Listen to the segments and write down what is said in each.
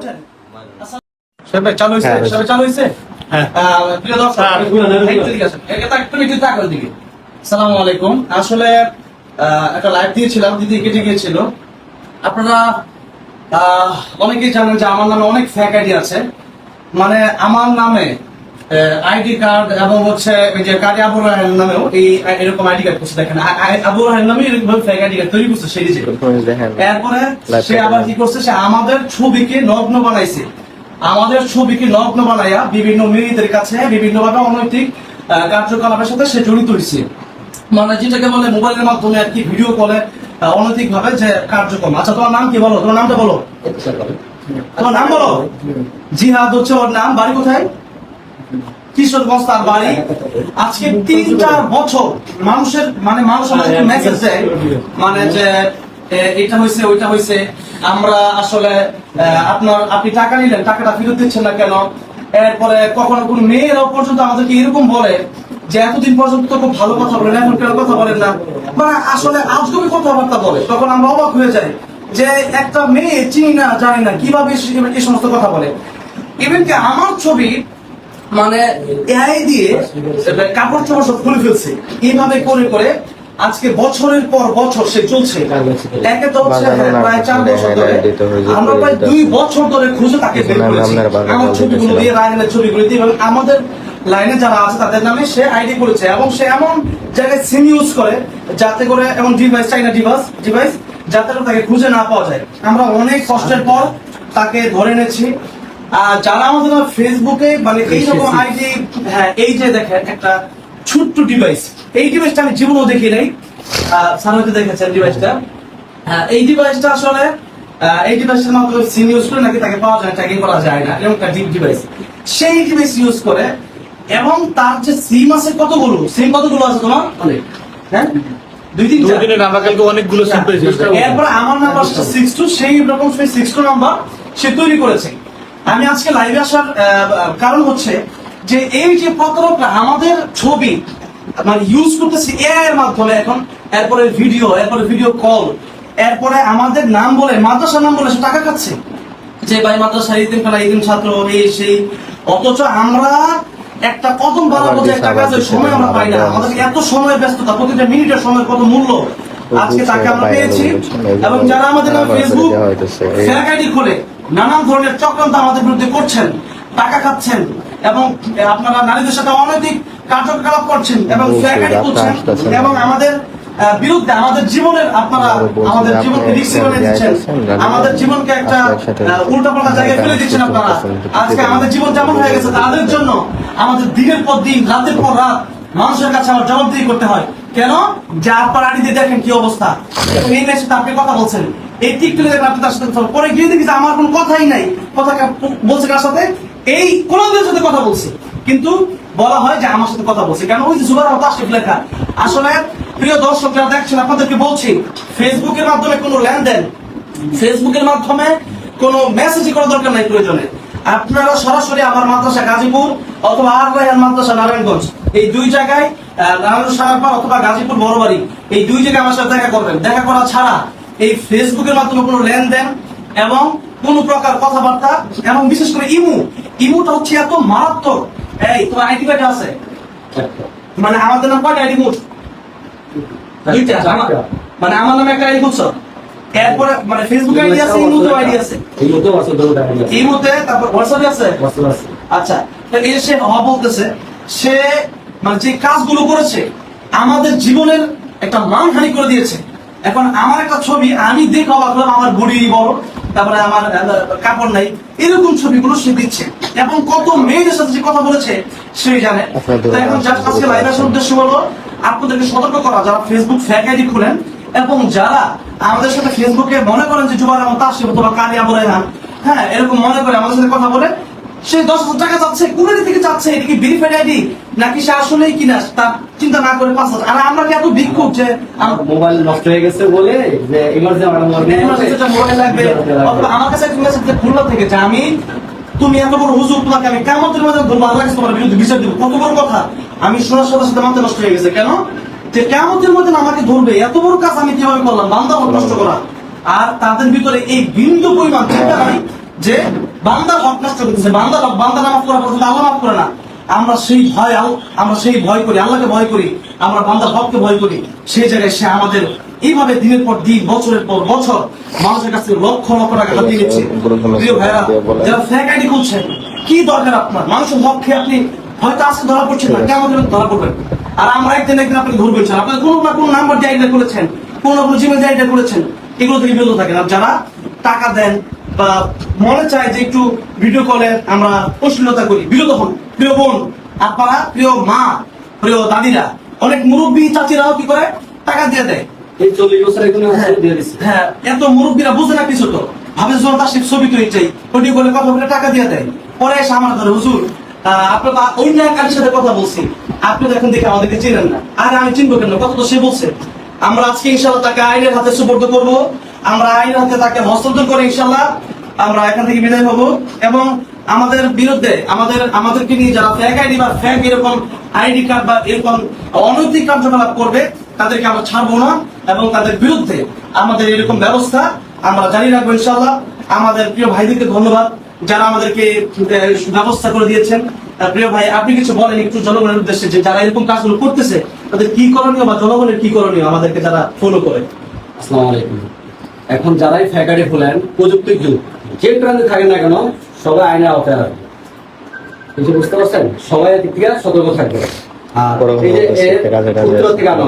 উঠেন। চালু হ্যাঁ, চালু হ্যাঁ। প্রিয় দর্শক, দিকে আসেন। এটা একটু একটু দিকে। আসসালামু আলাইকুম। আসলে আহ, একটা লাইভ দিয়েছিলাম দিদি কেটে গিয়েছিল। আপনারা আহ, অনেকেই জানেন যে আমার নামে অনেক ফ্যাক আইডি আছে। মানে আমার নামে আইডি কার্ড এবং হচ্ছে ওই যে কারি আবুর রাহের নামেও এই এরকম আইডি কার্ড করছে দেখেন। আ- আ- আবুর রাহের নামে এরকম ফ্যাক আইডি কার্ড তৈরি করছে সেই দেখেন। এরপরে সে আবার কি করছে সে আমাদের ছবিকে নগ্ন বানাইছে। আমাদের ছবিকে নগ্ন বানাইয়া বিভিন্ন মেয়েদের কাছে বিভিন্ন ভাবে অনৈতিক কার্যকলাপের সাথে সে জড়িত হয়েছে মানে যেটাকে বলে মোবাইলের মাধ্যমে আর কি ভিডিও কলে অনৈতিক ভাবে যে কার্যক্রম। আচ্ছা তোমার নাম কি বলো? তোমার নামটা বলো। তোমার নাম বলো? জিহাদ হচ্ছে ওর নাম। বাড়ি কোথায়? কিশোরগঞ্জ তার বাড়ি আজকে তিন চার বছর মানুষের মানে মানুষ আমাদেরকে মেসেজ দেয় মানে যে এটা হয়েছে ওইটা হয়েছে আমরা আসলে আপনার আপনি টাকা নিলেন টাকাটা ফেরত দিচ্ছেন না কেন এরপরে কখনো কোন মেয়েরাও পর্যন্ত আমাদেরকে এরকম বলে যে এতদিন পর্যন্ত তো খুব ভালো কথা বলেন এখন কেন কথা বলেন না মানে আসলে আজগবি কথাবার্তা বলে তখন আমরা অবাক হয়ে যাই যে একটা মেয়ে চিনি না জানি না কীভাবে এই সমস্ত কথা বলে ইভেন কি আমার ছবি মানে এআই দিয়ে কাপড় চোপড় সব খুলে ফেলছে। এইভাবে করে করে আজকে বছরের পর বছর সে চলছে। একে তো হচ্ছে হ্যাঁ, প্রায় চার বছর ধরে হয় আমরা প্রায় দুই বছর ধরে খুঁজে তাকে বের করেছি। আমার ছবিগুলো দিয়ে রায়নের ছবিগুলো দিয়ে আমাদের লাইনে যারা আছে তাদের নামে সে আইডি করেছে এবং সে এমন জায়গায় সিম ইউজ করে যাতে করে এমন ডিভাইস চাইনা ডিভাইস ডিভাইস যাতে করে তাকে খুঁজে না পাওয়া যায়। আমরা অনেক কষ্টের পর তাকে ধরে এনেছি। যারা আমাদের ফেসবুকে মানে এইরকম আইডি হ্যাঁ এই যে দেখেন একটা ছোট্ট ডিভাইস এই ডিভাইসটা আমি জীবনেও দেখি নাই। স্যার হয়তো দেখেছেন ডিভাইসটা হ্যাঁ, এই ডিভাইসটা আসলে এই ডিভাইসের মাধ্যমে সিম ইউজ করে নাকি তাকে পাওয়া যায় ট্র্যাকিং করা যায় না এরকম একটা ডিপ ডিভাইস সেই ডিভাইস ইউজ করে এবং তার যে সিম আছে কতগুলো? সিম কতগুলো আছে তোমার? অনেক হ্যাঁ? দুই তিন কালকে অনেকগুলো সিম পেয়েছি। এরপর আমার নাম্বার সিক্স টু সেই রকম সেই সিক্স টু নাম্বার সে তৈরি করেছে। আমি আজকে লাইভে আসার কারণ হচ্ছে যে এই যে প্রতারকরা আমাদের ছবি মানে ইউজ করতেছে এআই এর মাধ্যমে এখন এরপরে ভিডিও এরপরে ভিডিও কল এরপরে আমাদের নাম বলে মাদ্রাসার নাম বলে সে টাকা খাচ্ছে। যে ভাই মাদ্রাসা ইদিন খেলা ইদিন ছাত্র এই সেই অথচ আমরা একটা কদম বাড়াবো যে একটা কাজের সময় আমরা পাই না। আমাদের এত সময় ব্যস্ততা প্রতিটা মিনিটের সময় কত মূল্য। আজকে তাকে আমরা পেয়েছি এবং যারা আমাদের নামে ফেসবুক ফেক আইডি খুলে নানান ধরনের চক্রান্ত আমাদের বিরুদ্ধে করছেন টাকা খাচ্ছেন এবং আপনারা নারীদের সাথে অনৈতিক কার্যকলাপ করছেন এবং করছেন এবং আমাদের বিরুদ্ধে আমাদের জীবনের আপনারা আমাদের জীবনকে রিক্সে বানিয়ে দিচ্ছেন। আমাদের জীবনকে একটা উল্টা পাল্টা জায়গায় ফেলে দিচ্ছেন আপনারা। আজকে আমাদের জীবন যেমন হয়ে গেছে তাদের জন্য আমাদের দিনের পর দিন রাতের পর রাত মানুষের কাছে আমার জবাবদিহি করতে হয়। কেন? যে আপনার আড়িতে দেখেন কি অবস্থা। এই মেয়ের সাথে আপনি কথা বলছেন। এই টিকটকে দেখেন আপনি পরে গিয়ে দেখি যে আমার কোনো কথাই নাই। কথা বলছে কার সাথে? এই কোনদের সাথে কথা বলছে। কিন্তু বলা হয় যে আমার সাথে কথা বলছে। ওই যে আশিফ লেখা। আসলে প্রিয় দর্শক যারা দেখছেন, আপনাদেরকে বলছি ফেসবুকের মাধ্যমে কোনো লেনদেন ফেসবুকের মাধ্যমে কোনো করার দরকার নাই প্রয়োজনে। আপনারা সরাসরি আমার মাদ্রাসা গাজীপুর অথবা আর মাদ্রাসা নারায়ণগঞ্জ, এই দুই জায়গায় নারায়ণ সারাপার অথবা গাজীপুর বড়বাড়ি, এই দুই জায়গায় আমার সাথে দেখা করবেন। দেখা করা ছাড়া এই ফেসবুকের মাধ্যমে কোনো লেনদেন এবং কোন প্রকার কথাবার্তা এবং বিশেষ করে ইমু। ইমুটা হচ্ছে এত মারাত্মক। এই তোমার আইডি কার্ড আছে? মানে আমাদের নাম কয়টা আইডি দুইটা। মানে আমার নামে একটা আইডি খুলছো? এরপরে মানে ফেসবুক আইডি আছে ইমুতে আইডি আছে। এই মুহূর্তে তারপর হোয়াটসঅ্যাপে আছে? আচ্ছা এই সে হওয়া বলতেছে সে মানে যে কাজগুলো করেছে আমাদের জীবনের একটা মানহানি করে দিয়েছে। এখন আমার একটা ছবি আমি দেখে অবাক হলাম আমার বডি বড় তারপরে আমার কাপড় নাই এরকম ছবিগুলো সে দিচ্ছে। এবং কত মেয়েদের সাথে যে কথা বলেছে সে জানে। এখন just আজকে লাইভ আসার উদ্দেশ্য হলো আপনাদেরকে সতর্ক করা যারা ফেসবুক ফ্যাক আইডি খুলেন এবং যারা আমাদের সাথে ফেসবুকে মনে করেন যে জুবার আমার তার অথবা কালিয়া বলে না হ্যাঁ এরকম মনে করে আমাদের সাথে কথা বলে সে দশ হাজার টাকা চাচ্ছে কোনটি থেকে চাচ্ছে এটা কি ভেরিফাইড আইডি নাকি সে আসলেই কিনা তার চিন্তা না করে পাঁচ হাজার। আর আমরা কি এত ভিক্ষুক যে মোবাইল নষ্ট হয়ে গেছে বলে যে ইমার্জেন্সি আমার মোবাইল লাগবে। অথবা আমার কাছে একটা মেসেজ খুলনা থেকে যে আমি তুমি এত বড় হুজুর তোমাকে আমি কেমতের মধ্যে ধরবো আল্লাহ তোমার বিরুদ্ধে বিচার দিব। কত বড় কথা। আমি শোনার সাথে সাথে মাথা নষ্ট হয়ে গেছে। কেন? যে কেমতের মধ্যে আমাকে ধরবে? এত বড় কাজ আমি কীভাবে করলাম? বান্দা নষ্ট করা। আর তাদের ভিতরে এই বিন্দু পরিমাণ চিন্তা নাই যে বান্দার হক নষ্ট করতেছে বান্দার হক বান্দা নামাজ করা পর্যন্ত আল্লাহ মাফ করে না। আমরা সেই ভয় আমরা সেই ভয় করি, আল্লাহকে ভয় করি, আমরা বান্দার হককে ভয় করি। সেই জায়গায় সে আমাদের এইভাবে দিনের পর দিন, বছরের পর বছর মানুষের কাছে লক্ষ লক্ষ টাকা হাতিয়ে নিচ্ছে। প্রিয় ভাইরা, যারা আইডি খুলছেন কি দরকার আপনার? মানুষের হক খেয়ে আপনি হয়তো আজকে ধরা পড়ছেন না, কেমন ধরা পড়বেন। আর আমরা একদিন একদিন আপনি ধরবেন স্যার আপনি কোনো না কোনো নাম্বার দিয়ে আইডিয়া করেছেন, কোনো না কোনো জিমেল দিয়ে আইডিয়া করেছেন, এগুলো থেকে বিরত থাকেন। আর যারা টাকা দেন বা মনে চায় যে একটু ভিডিও কলে আমরা অশ্লীলতা করি। বিরত হন। প্রিয় বোন আপনারা প্রিয় মা প্রিয় দাদিরা অনেক মুরব্বী চাচিরাও কি করে? টাকা দিয়ে দেয়। এই চল্লিশ বছর এখানে হ্যাঁ এত মুরব্বীরা বুঝে না কিছু তো। ভাবে সে ছবি তুলে চাই ওটি বলে কথা বলে টাকা দিয়ে দেয়। পরে এসে আমার ধরে হুজুর আপনার তো অন্য সাথে কথা বলছি। আপনি তো এখন দেখে আমাদেরকে চেনেন না। আরে আমি চিনবো কেন কথা তো সে বলছে। আমরা আজকে ইনশাল্লাহ তাকে আইনের হাতে সুপর্দ করব। আমরা আইনের হাতে তাকে হস্তান্তর করে ইনশাল্লাহ আমরা এখান থেকে বিদায় হব এবং আমাদের বিরুদ্ধে আমাদের, আমাদেরকে নিয়ে যারা ফ্যাক আইডি বা ফ্যাক এরকম আইডি কার্ড বা এরকম অনৈতিক কার্যকলাপ করবে, তাদেরকে আমরা ছাড়বো না এবং তাদের বিরুদ্ধে আমাদের এরকম ব্যবস্থা আমরা জারি রাখব ইনশাল্লাহ আমাদের প্রিয় ভাইদেরকে ধন্যবাদ যারা আমাদেরকে ব্যবস্থা করে দিয়েছেন। প্রিয় ভাই, আপনি কিছু বলেন একটু জনগণের উদ্দেশ্যে যে যারা এরকম কাজগুলো করতেছে, তাদের কি করণীয় বা জনগণের কি করণীয় আমাদেরকে যারা ফলো করে? আসসালামু আলাইকুম। এখন যারাই ফ্যাকারি খুলেন প্রযুক্তির যুগ যে প্রান্তে থাকে না কেন সবাই আইনে আওতায় আসবে কিছু বুঝতে পারছেন? সবাই এদিক থেকে সতর্ক থাকবে। আর এই যে উত্তর থেকে আনা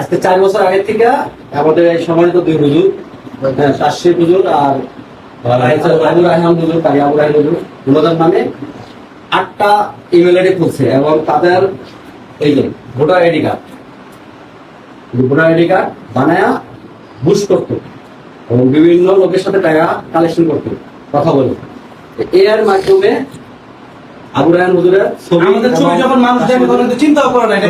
আজকে চার বছর আগে থেকে আমাদের এই সম্মানিত দুই হুজুর শাস্ত্রী হুজুর আর আবুল রাহাম হুজুর কারি আবুল হুজুর ওনাদের নামে আটটা ইমেল আইডি খুলছে এবং তাদের এই যে voter ID card. Voter ID card বানায়া বুশ করতো। এবং বিভিন্ন লোকের সাথে টাকা কালেকশন করতো কথা বলে এর মাধ্যমে আবু রায়হান হুজুরের ছবি আমাদের ছবি যখন মানুষ দেখে তখন তো চিন্তাও করে না এটা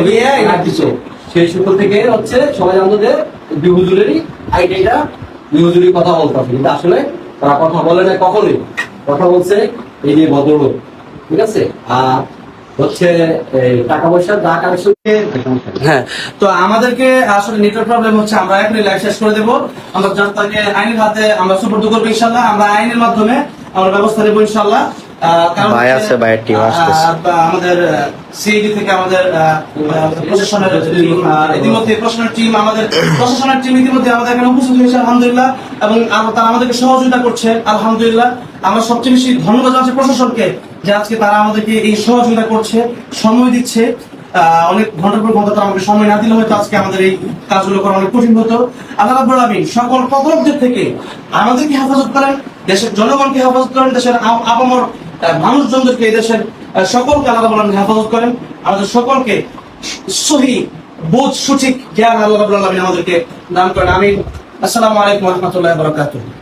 আর কিছু সেই সূত্র থেকে হচ্ছে সবাই জানতো যে আইডিটা বিহুজুরি কথা বলতে কিন্তু আসলে তারা কথা বলে না কখনোই। কথা বলছে এই যে ভদ্রলোক ঠিক আছে? আর হচ্ছে টাকা পয়সা যা কালেকশন হ্যাঁ। তো আমাদেরকে আসলে নেটওয়ার্ক প্রবলেম হচ্ছে আমরা এখনই লাইভ শেষ করে দেবো। আমরা জাস্ট আইনের হাতে আমরা সুপর্দ করব ইনশাল্লাহ আমরা আইনের মাধ্যমে আমরা ব্যবস্থা নেব ইনশাল্লাহ আমাদের থেকে আমাদের প্রশাসনের ইতিমধ্যে প্রশাসনের টিম আমাদের প্রশাসনের টিম ইতিমধ্যে আমাদের এখানে উপস্থিত হয়েছে আলহামদুলিল্লাহ। এবং তারা আমাদেরকে সহযোগিতা করছে আলহামদুলিল্লাহ। আমরা সবচেয়ে বেশি ধন্যবাদ জানাচ্ছি প্রশাসনকে। যে আজকে তারা আমাদেরকে এই সহযোগিতা করছে, সময় দিচ্ছে অনেক ঘণ্টার পর ঘণ্টা আমাকে সময় না দিলে হয়তো আজকে আমাদের এই কাজগুলো করা অনেক কঠিন হতো। আল্লাহ রাব্বুল আলামিন সকল প্রতারকদের থেকে আমাদেরকে হেফাজত করেন, দেশের জনগণকে হেফাজত করেন, দেশের আপামর মানুষজনদেরকে এই দেশের সকলকে আল্লাহ আলামিন হেফাজত করেন। আমাদের সকলকে সহি, বোধ, সঠিক জ্ঞান আল্লাহ রাব্বুল আলামিন আমাদেরকে দান করেন। আমিন। আসসালামু আলাইকুম রাহমাতুল্লাহি বারাকাতুহু।